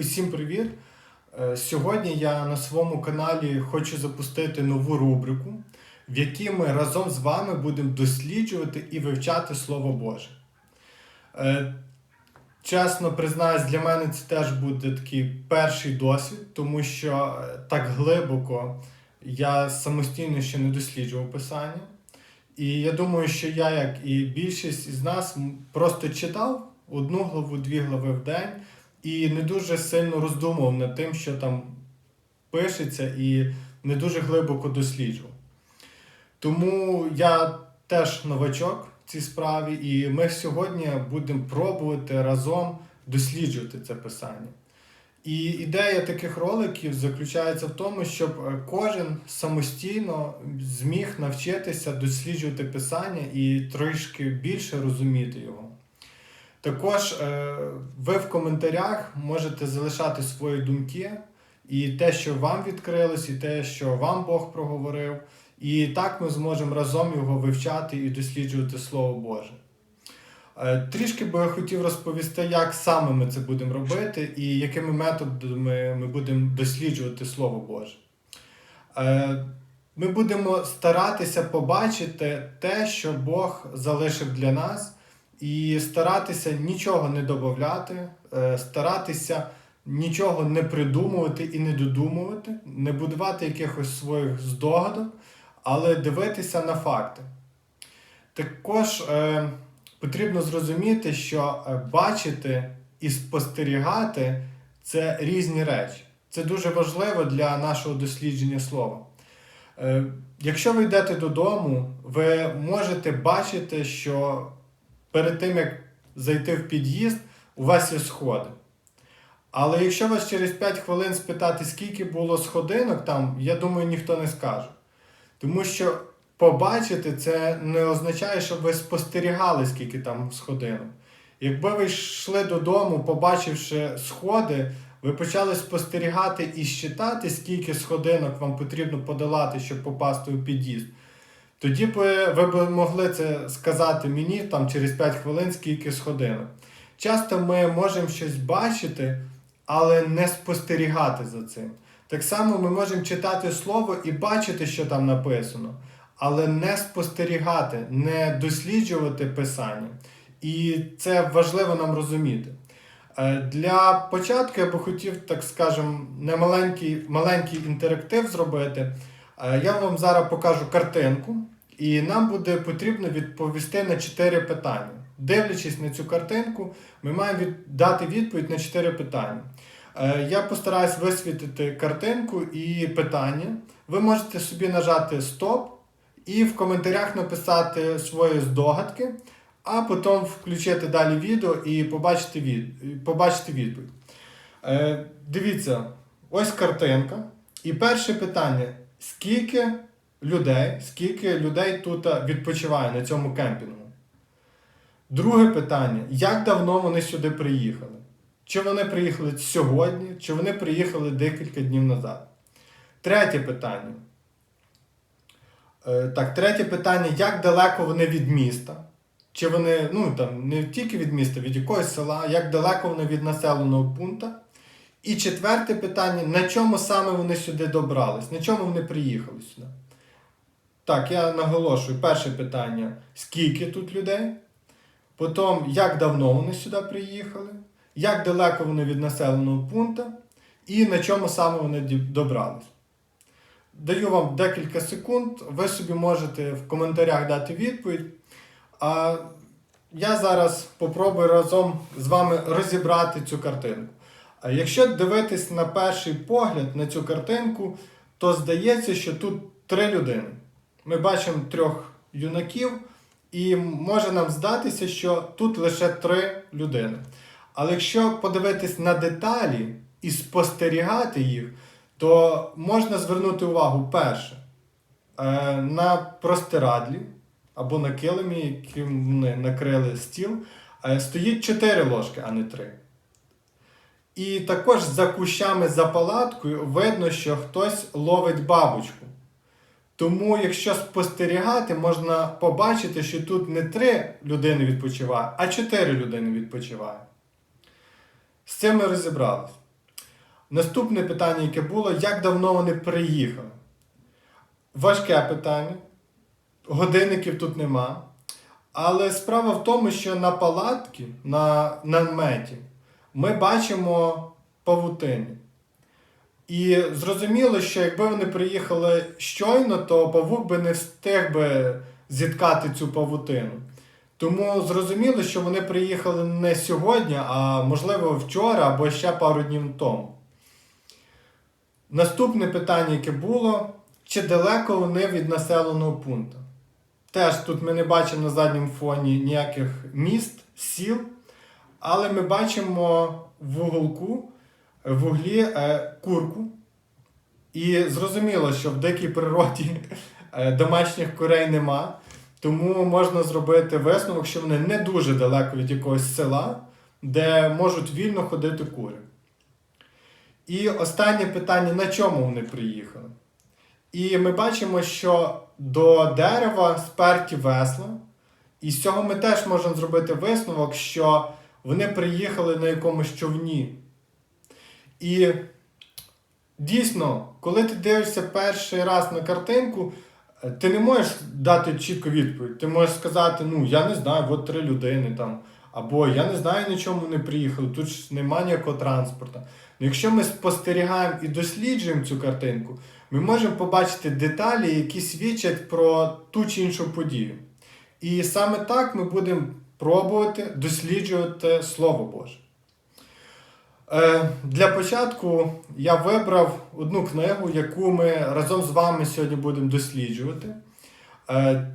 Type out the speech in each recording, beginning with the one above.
Усім привіт! Е, Сьогодні я на своєму каналі хочу запустити нову рубрику, в якій ми разом з вами будемо досліджувати і вивчати Слово Боже. Е, Чесно признаюсь, для мене це теж буде такий перший досвід, тому що е, так глибоко я самостійно ще не досліджував писання. І я думаю, що я, як і більшість із нас, просто читав одну главу, дві глави в день і не дуже сильно роздумував над тим, що там пишеться, і не дуже глибоко досліджував. Тому я теж новачок в цій справі, і ми сьогодні будемо пробувати разом досліджувати це писання. І ідея таких роликів заключається в тому, щоб е, кожен самостійно зміг навчитися досліджувати писання і трішки більше розуміти його. Також е, ви в коментарях можете залишати свої думки і те, що вам відкрилось, і те, що вам Бог проговорив. І так ми зможемо разом його вивчати і досліджувати Слово Боже. Е, Трішки би я хотів розповісти, як саме ми це будемо робити і якими методами ми будемо досліджувати Слово Боже. Е, Ми будемо старатися побачити те, що Бог залишив для нас, і старатися нічого не додати, е, старатися нічого не придумувати і не додумувати, не будувати якихось своїх здогадок, але дивитися на факти. Також е, потрібно зрозуміти, що е, бачити і спостерігати це різні речі. Це дуже важливо для нашого дослідження слова. Е, Якщо ви йдете додому, ви можете бачити, що перед тим, як зайти в під'їзд, у вас є сходи. Але якщо вас через 5 хвилин спитати, скільки було сходинок там, я думаю, ніхто не скаже. Тому що побачити це не означає, що ви спостерігали, скільки там сходинок. Якби ви йшли додому, побачивши сходи, ви почали спостерігати і считати, скільки сходинок вам потрібно подолати, щоб попасти у під'їзд. Тоді б ви б могли це сказати мені там через 5 хвилин, скільки сходинок. Часто ми можемо щось бачити, але не спостерігати за цим. Так само ми можемо читати слово і бачити, що там написано, але не спостерігати, не досліджувати писання. І це важливо нам розуміти. Е, Для початку я би хотів, так скажемо, не маленький, маленький інтерактив зробити. Е, Я вам зараз покажу картинку, і нам буде потрібно відповісти на 4 питання. Дивлячись на цю картинку, ми маємо дати відповідь на 4 питання. Е, Я постараюсь висвітити картинку і питання. Ви можете собі нажати стоп і в коментарях написати свої здогадки, а потім включити далі відео і побачити, від... побачити відповідь. Е, Дивіться, ось картинка. І перше питання: скільки людей, скільки людей тут відпочиває на цьому кемпінгу? Друге питання: як давно вони сюди приїхали? Чи вони приїхали сьогодні, чи вони приїхали декілька днів назад? Третє питання. Е, Так, третє питання: як далеко вони від міста? Чи вони, ну там, не тільки від міста, від якогось села, як далеко вони від населеного пункту? І четверте питання: на чому саме вони сюди добрались? На чому вони приїхали сюди? Так, я наголошую, перше питання: скільки тут людей? Потім, як давно вони сюди приїхали, як далеко вони від населеного пункту, і на чому саме вони добрались. Даю вам декілька секунд, ви собі можете в коментарях дати відповідь. А я зараз попробую разом з вами розібрати цю картинку. А якщо дивитись на перший погляд на цю картинку, то здається, що тут три людини. Ми бачимо трьох юнаків, і може нам здатися, що тут лише три людини. Але якщо подивитись на деталі і спостерігати їх, то можна звернути увагу перше е, на простирадлі або на килимі, яким вони накрили стіл, е, стоїть чотири ложки, а не три. І також за кущами за палаткою видно, що хтось ловить бабочку. Тому, якщо спостерігати, можна побачити, що тут не три людини відпочиває, а чотири людини відпочиває. З цим ми розібрались. Наступне питання, яке було, як давно вони приїхали? Важке питання. Годинників тут нема. Але справа в тому, що на палатці, на наметі, ми бачимо павутину. І зрозуміло, що якби вони приїхали щойно, то павук би не встиг би зіткати цю павутину. Тому зрозуміло, що вони приїхали не сьогодні, а можливо вчора або ще пару днів тому. Наступне питання, яке було, чи далеко вони від населеного пункту? Теж тут ми не бачимо на задньому фоні ніяких міст, сіл, але ми бачимо в уголку, в углі е, курку. І зрозуміло, що в дикій природі е, домашніх курей нема, тому можна зробити висновок, що вони не дуже далеко від якогось села, де можуть вільно ходити кури. І останнє питання: на чому вони приїхали? І ми бачимо, що до дерева сперті весла, і з цього ми теж можемо зробити висновок, що вони приїхали на якомусь човні. І дійсно, коли ти дивишся перший раз на картинку, ти не можеш дати чітку відповідь. Ти можеш сказати, ну я не знаю, от три людини там. Або я не знаю, на чому вони приїхали, тут ж немає ніякого транспорту. Ну, якщо ми спостерігаємо і досліджуємо цю картинку, ми можемо побачити деталі, які свідчать про ту чи іншу подію. І саме так ми будемо пробувати досліджувати Слово Боже. Е, Для початку я вибрав одну книгу, яку ми разом з вами сьогодні будемо досліджувати. Е,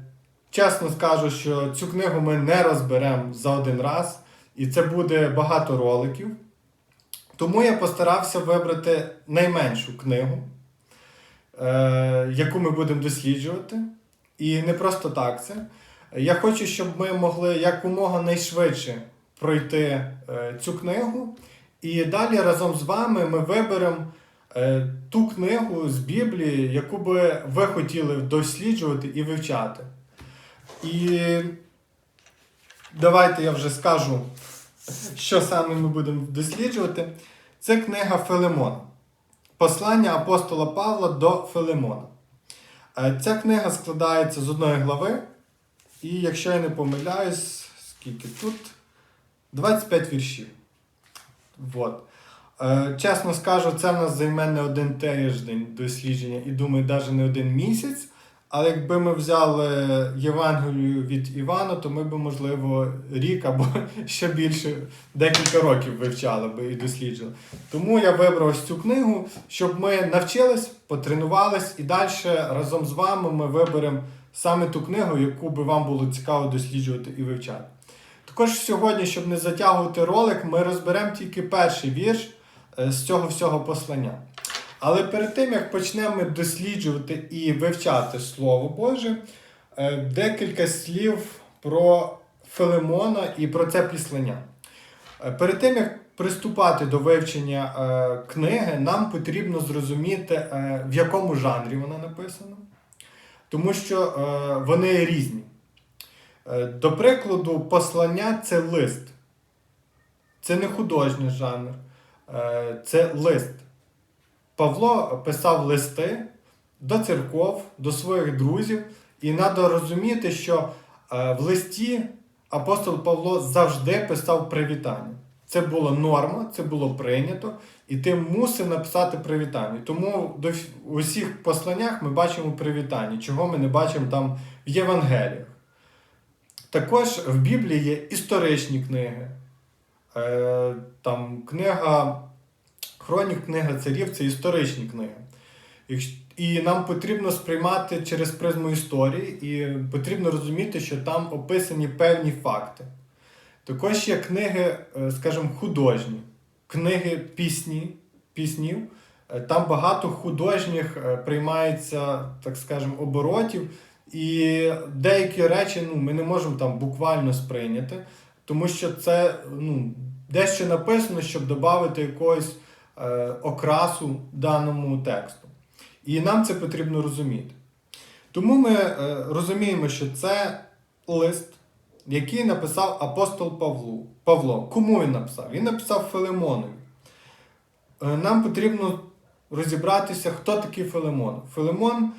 Чесно скажу, що цю книгу ми не розберемо за один раз, і це буде багато роликів. Тому я постарався вибрати найменшу книгу, е, яку ми будемо досліджувати. І не просто так це. Я хочу, щоб ми могли якомога найшвидше пройти е, цю книгу. І далі разом з вами ми виберемо е, ту книгу з Біблії, яку би ви хотіли досліджувати і вивчати. І давайте я вже скажу, що саме ми будемо досліджувати. Це книга Филимона. Послання апостола Павла до Филимона. Е, Ця книга складається з одної глави, і якщо я не помиляюсь, скільки тут? 25 віршів. Вот. Е, Чесно скажу, це в нас займе не один тиждень дослідження і думаю, навіть не один місяць. Але якби ми взяли Євангелію від Івана, то ми б, можливо, рік або ще більше декілька років вивчали би і досліджували. Тому я вибрав ось цю книгу, щоб ми навчились, потренувались, і далі разом з вами ми виберемо саме ту книгу, яку би вам було цікаво досліджувати і вивчати. Також сьогодні, щоб не затягувати ролик, ми розберемо тільки перший вірш е, з цього всього послання. Але перед тим, як почнемо досліджувати і вивчати Слово Боже, е, декілька слів про Филимона і про це післання. Е, Перед тим, як приступати до вивчення книги, нам потрібно зрозуміти, в якому жанрі вона написана, тому що е, вони різні. Е, До прикладу, послання це лист. Це не художній жанр, е, це лист. Павло писав листи до церков, до своїх друзів, і треба розуміти, що е, в листі апостол Павло завжди писав привітання. Це була норма, це було прийнято, і ти мусив написати привітання. Тому до вс- у посланнях ми бачимо привітання, чого ми не бачимо там в Євангеліях. Також в Біблії є історичні книги. Е, там книга Хронік, книга царів це історичні книги. І нам потрібно сприймати через призму історії, і потрібно розуміти, що там описані певні факти. Також є книги, е, скажімо, художні, книги пісні, піснів. Е, Там багато художніх е, приймається, так скажемо, оборотів, і деякі речі ну, ми не можемо там буквально сприйняти, тому що це ну, дещо написано, щоб додати якогось е, окрасу даному тексту. І нам це потрібно розуміти. Тому ми е, розуміємо, що це лист, який написав апостол Павлу. Павло. Кому він написав? Він написав Филимонові. е, нам потрібно розібратися, хто такий Филимон. Филимон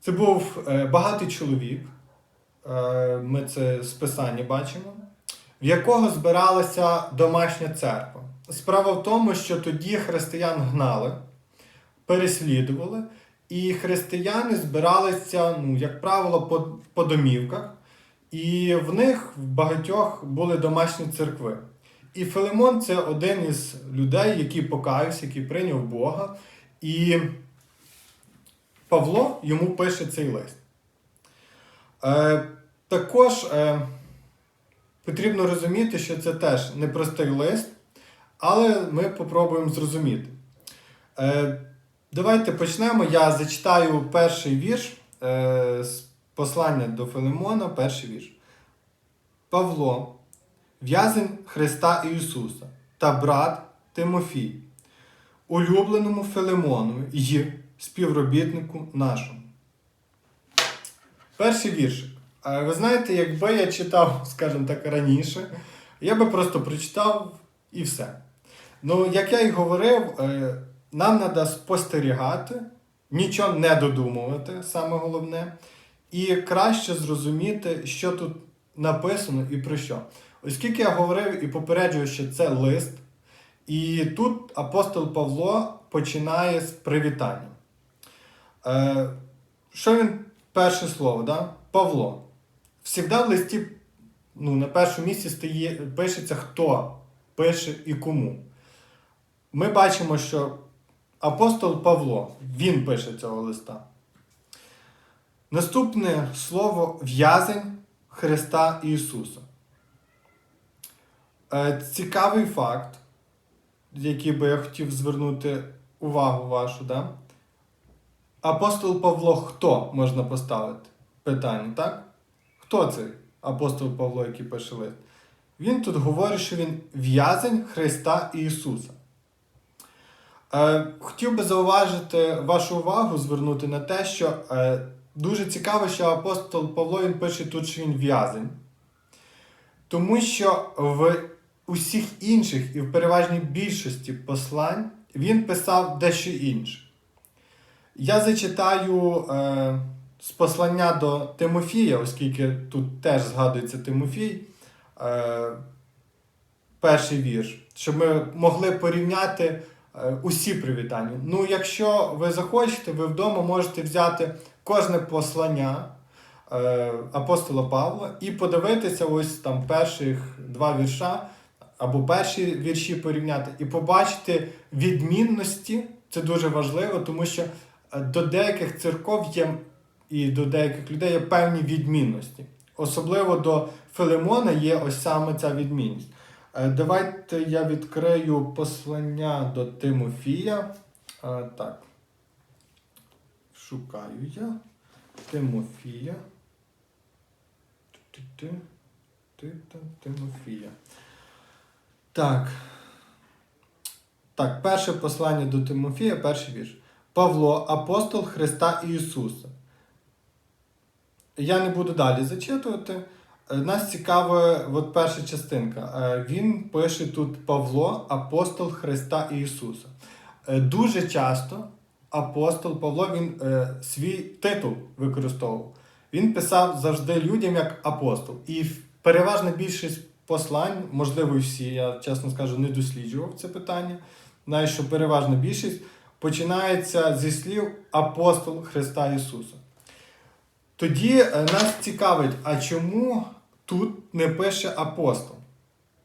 це був е, багатий чоловік, е, ми це з писання бачимо, в якого збиралася домашня церква. Справа в тому, що тоді християн гнали, переслідували, і християни збиралися, ну, як правило, по, по домівках, і в них в багатьох були домашні церкви. І Филимон це один із людей, який покаявся, який прийняв Бога. І Павло йому пише цей лист. Е, також е, потрібно розуміти, що це теж непростий лист, але ми попробуємо зрозуміти. Е, давайте почнемо. Я зачитаю перший вірш е, з послання до Филимона, перший вірш. Павло, в'язень Христа Ісуса та брат Тимофій, улюбленому Филимону і співробітнику нашому. Перший віршик. Е, Ви знаєте, якби я читав, скажімо так, раніше, я би просто прочитав і все. Ну, як я й говорив, е, нам треба спостерігати, нічого не додумувати, саме головне, і краще зрозуміти, що тут написано і про що. Оскільки я говорив і попереджую, що це лист, і тут апостол Павло починає з привітання. Е, що він перше слово, да? Павло. Всігда в листі ну, на першому місці стає, пишеться хто пише і кому. Ми бачимо, що апостол Павло, він пише цього листа. Наступне слово в'язень Христа Ісуса. Е, Цікавий факт, який би я хотів звернути увагу вашу. Да? Апостол Павло хто можна поставити? Питання, так? Хто цей апостол Павло, який пише лист? Він тут говорить, що він в'язень Христа Ісуса. Е, хотів би зауважити вашу увагу, звернути на те, що е, дуже цікаво, що апостол Павло він пише тут, що він в'язень. Тому що в усіх інших і в переважній більшості послань він писав дещо інше. Я зачитаю е, з послання до Тимофія, оскільки тут теж згадується Тимофій, е, перший вірш, щоб ми могли порівняти е, усі привітання. Ну, якщо ви захочете, ви вдома можете взяти кожне послання е, апостола Павла і подивитися ось там перших два вірша або перші вірші порівняти, і побачити відмінності. Це дуже важливо, тому що е, до деяких церков є і до деяких людей є певні відмінності. Особливо до Филимона є ось саме ця відмінність. Е, Давайте я відкрию послання до Тимофія. Так. Шукаю я. Тимофія. Тимофія. Так. Так, перше послання до Тимофія, перший вірш. Павло, апостол Христа Ісуса. Я не буду далі зачитувати. Е, Нас цікавить от перша частинка. Е, Він пише тут Павло, апостол Христа Ісуса. Е, Дуже часто апостол Павло він е, свій титул використовував. Він писав завжди людям як апостол. І переважна більшість послань, можливо, і всі, я чесно скажу, не досліджував це питання. Знаю, що переважна більшість починається зі слів апостол Христа Ісуса. Тоді е, нас цікавить, а чому тут не пише апостол?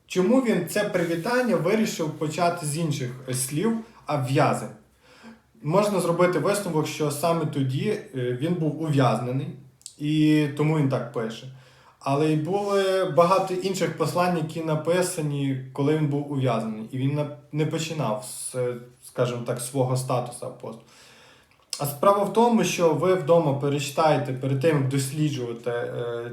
Чому він це привітання вирішив почати з інших е, слів, а в'язень? Можна зробити висновок, що саме тоді е, він був ув'язнений, і тому він так пише. Але й були багато інших послань, які написані, коли він був ув'язнений. І він не починав з, е, скажімо так, свого статусу апостола. А справа в тому, що ви вдома перечитаєте перед тим, як досліджувати е,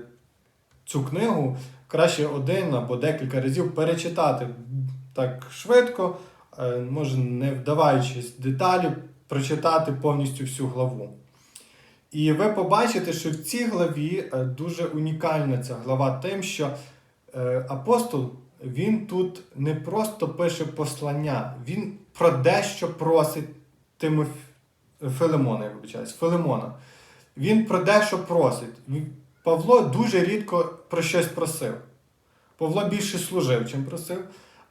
цю книгу, краще один або декілька разів перечитати так швидко, е, може не вдаваючись в деталі, прочитати повністю всю главу. І ви побачите, що в цій главі е, дуже унікальна ця глава тим, що е, апостол він тут не просто пише послання, він про дещо просить Тимоф... Филимона, вибачаюсь, Филимона. Він про дещо просить. Павло дуже рідко про щось просив. Павло більше служив, чим просив.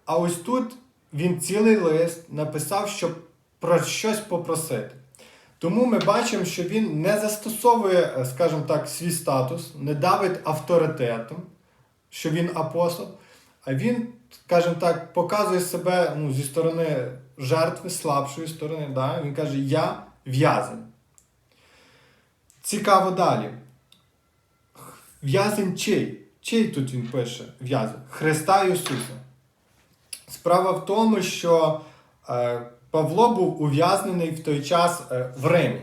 А ось тут він цілий лист написав, щоб про щось попросити. Тому ми бачимо, що він не застосовує, е, скажімо так, свій статус, не давить авторитетом, що він апостол, а він, скажімо так, показує себе ну, зі сторони жертви, слабшої сторони. Да? Він каже, я в'язень. Цікаво далі. В'язень чий? Чий тут він пише в'язень? Христа Ісуса. Справа в тому, що е, Павло був ув'язнений в той час е, в Римі.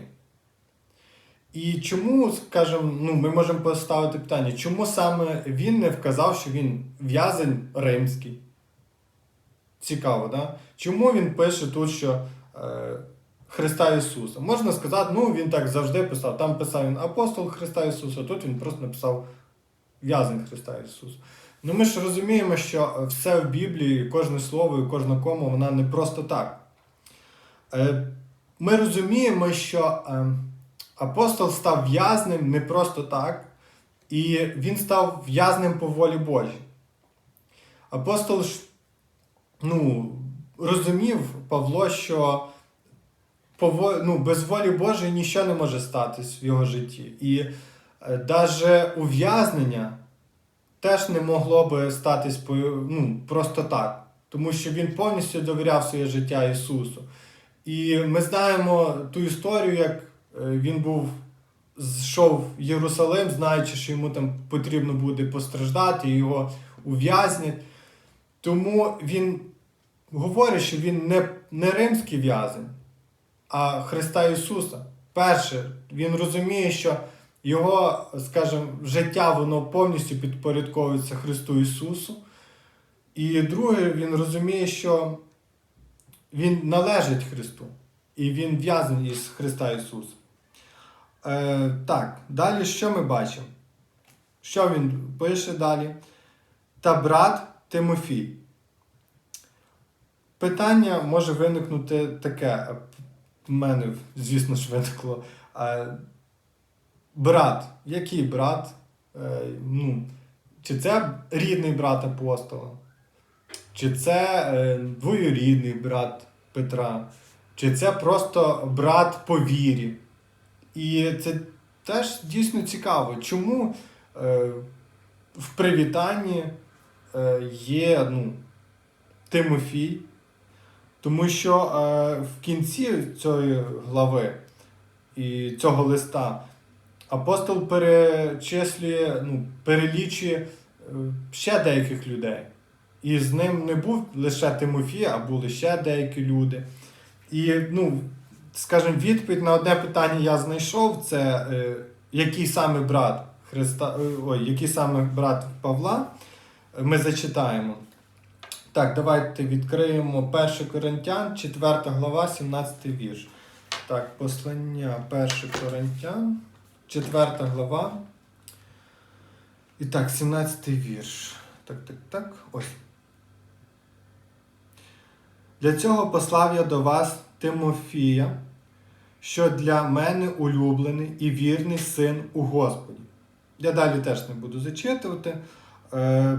І чому, скажімо, ну, ми можемо поставити питання, чому саме він не вказав, що він в'язень римський? Цікаво, да? Чому він пише тут, що е, Христа Ісуса? Можна сказати, ну він так завжди писав. Там писав він апостол Христа Ісуса, тут він просто написав в'язень Христа Ісуса. Ну ми ж розуміємо, що все в Біблії, кожне слово і кожна кома, вона не просто так. Е, Ми розуміємо, що е, апостол став в'язним не просто так, і він став в'язним по волі Божій. Апостол ну, розумів Павло, що ну, без волі Божої нічого не може статись в його житті. І навіть ув'язнення теж не могло би статись ну, просто так, тому що він повністю довіряв своє життя Ісусу. І ми знаємо ту історію, як е, він був зійшов в Єрусалим, знаючи, що йому там потрібно буде постраждати, його ув'язнять. Тому він говорить, що він не, не римський в'язень, а Христа Ісуса. Перше, він розуміє, що його, скажімо, життя воно повністю підпорядковується Христу Ісусу. І друге, він розуміє, що він належить Христу. І він в'язаний із Христа Ісуса. Е, так, далі що ми бачимо? Що він пише далі? Та брат Тимофій. Питання може виникнути таке. В мене, звісно ж, виникло. Е, брат, який брат? Е, ну, чи це рідний брат апостола? Чи це е, двоюрідний брат Петра? Чи це просто брат по вірі? І це теж дійсно цікаво, чому е, в привітанні е, є ну, Тимофій, тому що в кінці цієї глави і цього листа апостол перечислює, ну, перелічує ще деяких людей. І з ним не був лише Тимофій, а були ще деякі люди. І, ну, скажімо, відповідь на одне питання я знайшов: це е, який саме брат Христа, е, ой, який саме брат Павла. е, Ми зачитаємо. Так, давайте відкриємо 1 Коринтян, 4 глава, 17 вірш. Так, послання 1 Коринтян, 4 глава. І так, 17 вірш. Так, так, так. Ось. Для цього послав я до вас Тимофія, що для мене улюблений і вірний син у Господі. Я далі теж не буду зачитувати. Е,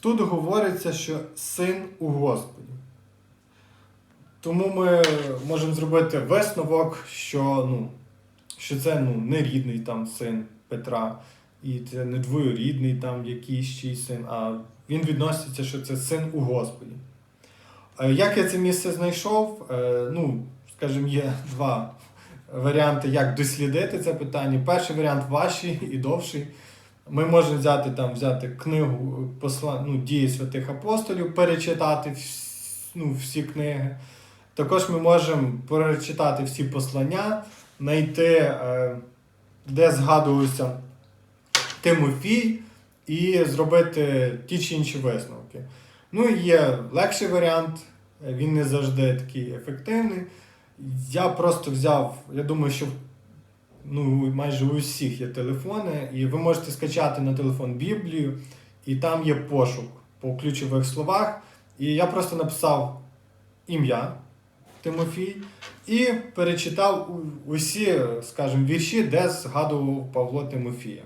Тут говориться, що син у Господі. Тому ми можемо зробити висновок, що, ну, що це ну, не рідний там син Петра, і це не двоюрідний там якийсь чий син, а він відноситься, що це син у Господі. Е, Як я це місце знайшов? Е, Ну, скажімо, є два варіанти, як дослідити це питання. Перший варіант важчий і довший. Ми можемо взяти там взяти книгу посла, ну, дії святих апостолів, перечитати ну, всі книги. Також ми можемо перечитати всі послання, знайти, е, де згадувався Тимофій, і зробити ті чи інші висновки. Ну і є легший варіант, він не завжди такий ефективний. Я просто взяв, я думаю, що ну, майже у всіх є телефони, і ви можете скачати на телефон Біблію, і там є пошук по ключових словах. І я просто написав ім'я Тимофій і перечитав усі, скажімо, вірші, де згадував Павло Тимофія.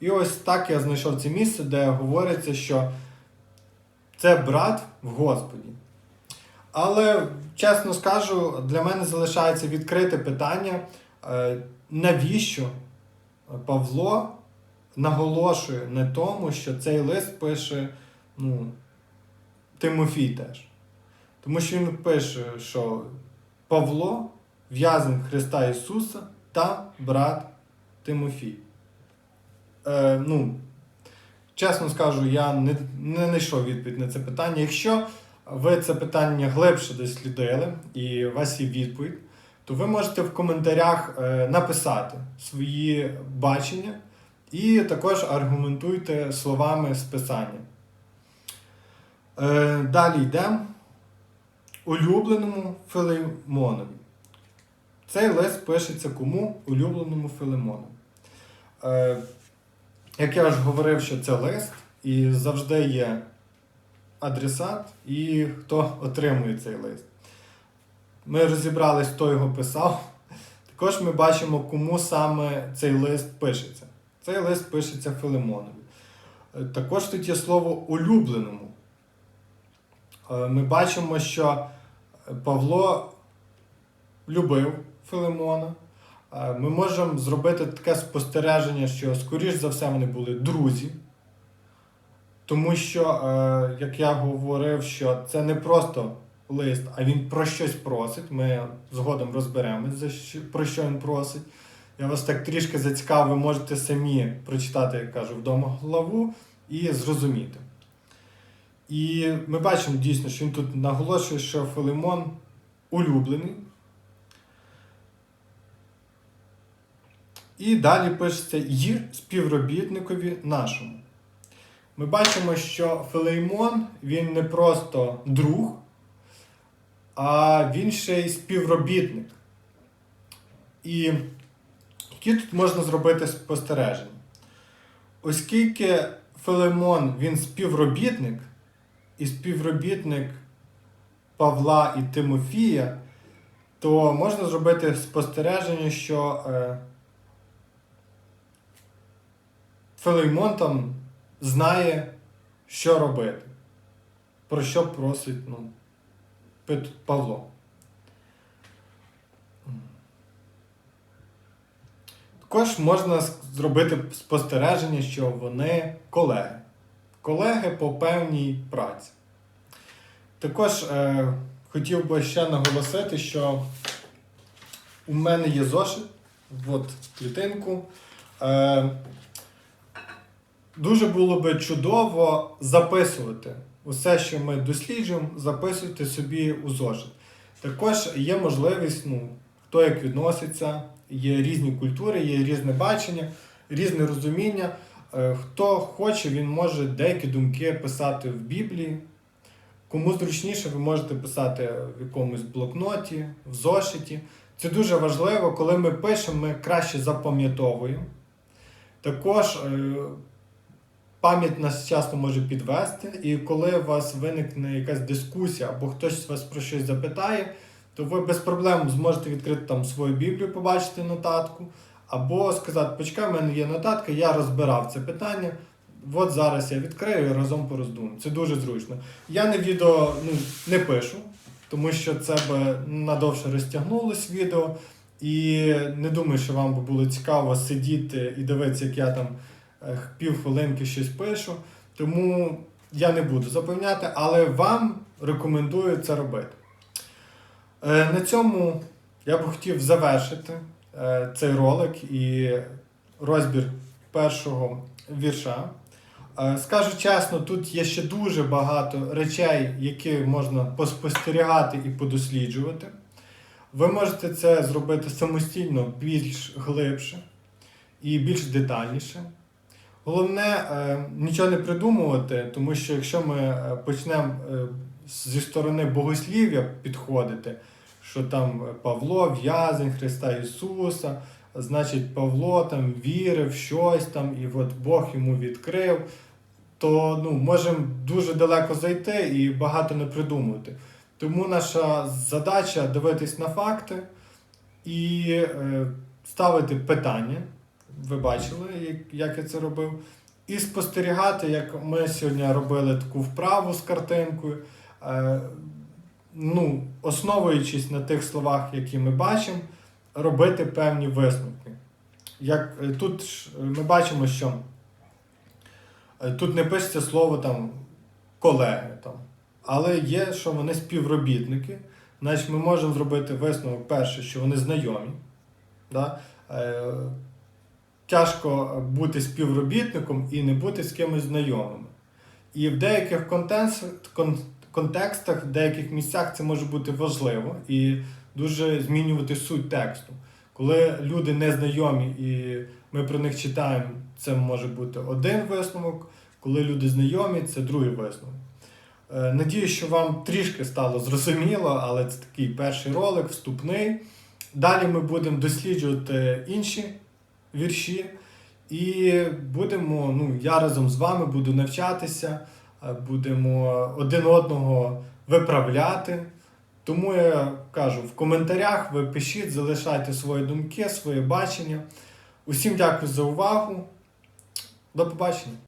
І ось так я знайшов це місце, де говориться, що це брат в Господі. Але, чесно скажу, для мене залишається відкрите питання, е, навіщо Павло наголошує на тому, що цей лист пише ну, Тимофій теж. Тому що він пише, що Павло, в'язень Христа Ісуса та брат Тимофій. Е, ну, чесно скажу, я не, не знайшов відповідь на це питання. Якщо ви це питання глибше дослідили і у вас є відповідь, то ви можете в коментарях е, написати свої бачення і також аргументуйте словами з писання. Е, далі йдемо. Улюбленому Филимонові. Цей лист пишеться кому? Улюбленому Филимону. Як я вже говорив, що це лист, і завжди є адресат і хто отримує цей лист. Ми розібрались, хто його писав. Також ми бачимо, кому саме цей лист пишеться. Цей лист пишеться Филимонові. Е, Також тут є слово улюбленому. Е, Ми бачимо, що Павло любив Филимона. Ми можемо зробити таке спостереження, що, скоріш за все, вони були друзі. Тому що, е, як я говорив, що це не просто лист, а він про щось просить. Ми згодом що, про що він просить. Я вас так трішки зацікавив, ви можете самі прочитати, як кажу, вдома главу і зрозуміти. І ми бачимо дійсно, що він тут наголошує, що Филимон улюблений. І далі пишеться Їр співробітникові нашому. Ми бачимо, що Филеймон він не просто друг, а він ще й співробітник. І які тут можна зробити спостереження? Оскільки Филимон він співробітник, і співробітник Павла і Тимофія, то можна зробити спостереження, що Филимон там знає, що робити, про що просить ну, Павло. Також можна зробити спостереження, що вони колеги. Колеги по певній праці. Також е, хотів би ще наголосити, що у мене є зошит, от клітинку. Е, дуже було би чудово записувати усе, що ми досліджуємо, записуйте собі у зошит. Також є можливість, ну, хто як відноситься, є різні культури, є різне бачення, різне розуміння. Е, Хто хоче, він може деякі думки писати в Біблії. Кому зручніше, ви можете писати в якомусь блокноті, в зошиті. Це дуже важливо, коли ми пишемо, ми краще запам'ятовуємо. Також е, пам'ять нас часто може підвести, і коли у вас виникне якась дискусія або хтось вас про щось запитає, то ви без проблем зможете відкрити там свою Біблію, побачити нотатку, або сказати, почекай, в мене є нотатка, я розбирав це питання. От зараз я відкрию і разом пороздумаю. Це дуже зручно. Я на відео ну, не пишу, тому що це би надовше розтягнулось відео. І не думаю, що вам би було цікаво сидіти і дивитися, як я там півхвилинки щось пишу. Тому я не буду запевняти, але вам рекомендую це робити. Е, На цьому я б хотів завершити е, цей ролик і розбір першого вірша. Е, Скажу чесно, тут є ще дуже багато речей, які можна поспостерігати і подосліджувати. Ви можете це зробити самостійно більш глибше і більш детальніше. Головне е, нічого не придумувати, тому що якщо ми е, почнемо е, зі сторони богослів'я підходити, що там Павло в'язень Христа Ісуса, значить Павло там вірив щось там, і от Бог йому відкрив, то ну, можемо дуже далеко зайти і багато не придумувати. Тому наша задача дивитись на факти і ставити питання. Ви бачили, як, я це робив. І спостерігати, як ми сьогодні робили таку вправу з картинкою. Е, ну, основуючись на тих словах, які ми бачимо, робити певні висновки. Як е, тут е, ми бачимо, що тут не пишеться слово там колеги, там, але є, що вони співробітники. Значить, ми можемо зробити висновок перше, що вони знайомі. Да? Тяжко бути співробітником і не бути з кимось знайомими. І в деяких контекстах, в деяких місцях це може бути важливо і дуже змінювати суть тексту. Коли люди не знайомі і ми про них читаємо, це може бути один висновок. Коли люди знайомі, це другий висновок. Е, Надію, що вам трішки стало зрозуміло, але це такий перший ролик, вступний. Далі ми будемо досліджувати інші вірші. І будемо, ну, я разом з вами буду навчатися, е, будемо один одного виправляти. Тому я кажу, в коментарях ви пишіть, залишайте свої думки, своє бачення. Усім дякую за увагу. До побачення.